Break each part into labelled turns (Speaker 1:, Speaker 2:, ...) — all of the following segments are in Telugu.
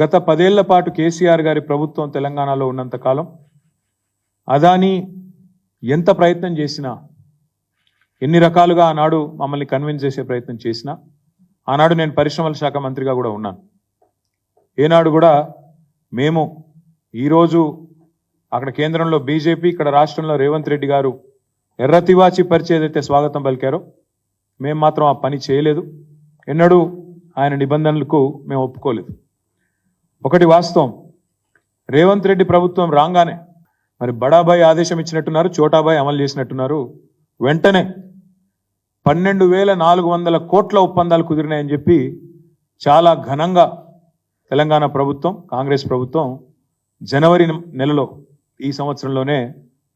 Speaker 1: గత పదేళ్ళ పాటు కేసీఆర్ గారి ప్రభుత్వం తెలంగాణలో ఉన్నంతకాలం అదానీ అదాని ఎంత ప్రయత్నం చేసినా ఎన్ని రకాలుగా ఆనాడు మమ్మల్ని కన్విన్స్ చేసే ప్రయత్నం చేసినా ఆనాడు నేను పరిశ్రమల శాఖ మంత్రిగా కూడా ఉన్నాను. ఏనాడు కూడా మేము ఈరోజు అక్కడ కేంద్రంలో బీజేపీ ఇక్కడ రాష్ట్రంలో రేవంత్ రెడ్డి గారు ఎర్రతివాచి పరిచేదైతే స్వాగతం పలికారో మేము మాత్రం ఆ పని చేయలేదు. ఎన్నడూ ఆయన నిబంధనలకు మేము ఒప్పుకోలేదు. ఒకటి వాస్తవం. రేవంత్ రెడ్డి ప్రభుత్వం రాగానే మరి బడాబాయ్ ఆదేశం ఇచ్చినట్టున్నారు చోటాబాయ్ అమలు చేసినట్టున్నారు. వెంటనే పన్నెండు వేల నాలుగు వందల కోట్ల ఒప్పందాలు కుదిరినాయని చెప్పి చాలా ఘనంగా తెలంగాణ ప్రభుత్వం కాంగ్రెస్ ప్రభుత్వం జనవరి నెలలో ఈ సంవత్సరంలోనే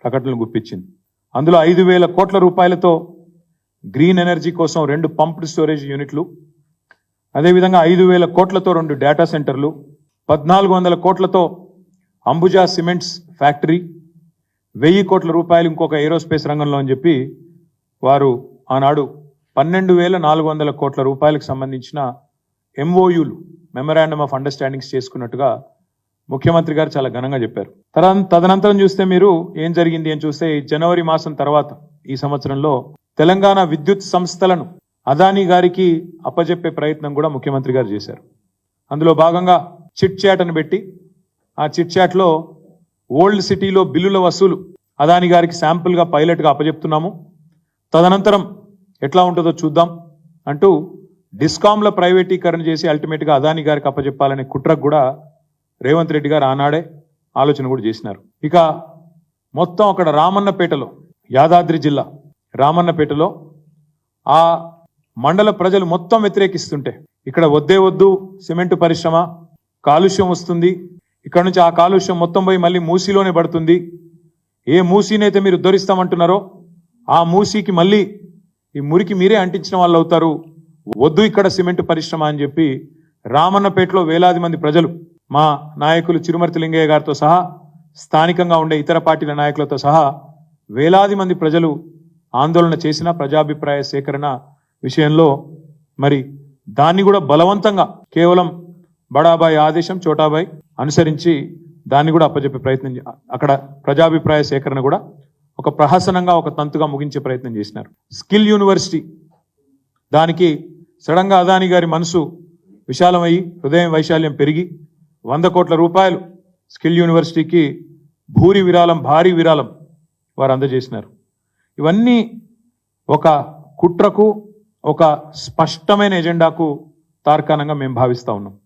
Speaker 1: ప్రకటనలు గుప్పించింది. అందులో ఐదు వేల కోట్ల రూపాయలతో గ్రీన్ ఎనర్జీ కోసం రెండు పంప్డ్ స్టోరేజ్ యూనిట్లు అదేవిధంగా ఐదు వేల కోట్లతో రెండు డేటా సెంటర్లు పద్నాలుగు వందల కోట్లతో అంబుజా సిమెంట్స్ ఫ్యాక్టరీ వెయ్యి కోట్ల రూపాయలు ఇంకొక ఏరోస్పేస్ రంగంలో అని చెప్పి వారు ఆనాడు పన్నెండు వేల నాలుగు వందల కోట్ల రూపాయలకు సంబంధించిన ఎంఓయులు మెమరాండమ్ ఆఫ్ అండర్స్టాండింగ్స్ చేసుకున్నట్టుగా ముఖ్యమంత్రి గారు చాలా ఘనంగా చెప్పారు. తర- తదనంతరం చూస్తే మీరు ఏం జరిగింది అని చూస్తే జనవరి మాసం తర్వాత ఈ సంవత్సరంలో తెలంగాణ విద్యుత్ సంస్థలను అదానీ గారికి అప్పజెప్పే ప్రయత్నం కూడా ముఖ్యమంత్రి గారు చేశారు. అందులో భాగంగా చిట్ చాట్ అని పెట్టి ఆ చిట్ చాట్లో ఓల్డ్ సిటీలో బిల్లుల వసూలు అదాని గారికి శాంపుల్గా పైలట్గా అప్పజెప్తున్నాము. తదనంతరం ఎట్లా ఉంటుందో చూద్దాం అంటూ డిస్కామ్ల ప్రైవేటీకరణ చేసి అల్టిమేట్గా అదాని గారికి అప్పజెప్పాలనే కుట్రకు కూడా రేవంత్ రెడ్డి గారు ఆనాడే ఆలోచన కూడా చేసినారు. ఇక మొత్తం అక్కడ రామన్నపేటలో యాదాద్రి జిల్లా రామన్నపేటలో ఆ మండల ప్రజలు మొత్తం వ్యతిరేకిస్తుంటే ఇక్కడ వద్దే వద్దు సిమెంట్ పరిశ్రమ కాలుష్యం వస్తుంది. ఇక్కడ నుంచి ఆ కాలుష్యం మొత్తం పోయి మళ్ళీ మూసీలోనే పడుతుంది. ఏ మూసీనైతే మీరు ఉద్ధరిస్తామంటున్నారో ఆ మూసీకి మళ్ళీ ఈ మురికి మీరే అంటించిన వాళ్ళు అవుతారు. వద్దు ఇక్కడ సిమెంట్ పరిశ్రమ అని చెప్పి రామన్నపేటలో వేలాది మంది ప్రజలు మా నాయకులు చిరుమర్తి లింగయ్య గారితో సహా స్థానికంగా ఉండే ఇతర పార్టీల నాయకులతో సహా వేలాది మంది ప్రజలు ఆందోళన చేసిన ప్రజాభిప్రాయ సేకరణ విషయంలో మరి దాన్ని కూడా బలవంతంగా కేవలం బడాబాయ్ ఆదేశం చోటాబాయ్ అనుసరించి దాన్ని కూడా అప్పచెప్పే ప్రయత్నం చే- అక్కడ ప్రజాభిప్రాయ సేకరణ కూడా ఒక ప్రహసనంగా ఒక తంతుగా ముగించే ప్రయత్నం చేసినారు. Skill university. దానికి సడన్గా అదాని గారి మనసు విశాలమయ్యి హృదయం వైశాల్యం పెరిగి వంద కోట్ల రూపాయలు స్కిల్ యూనివర్సిటీకి భూరి విరాళం భారీ విరాళం వారు అందజేసినారు. ఇవన్నీ ఒక కుట్రకు ఒక స్పష్టమైన ఎజెండాకు తార్కాణంగా మేము భావిస్తా ఉన్నాం.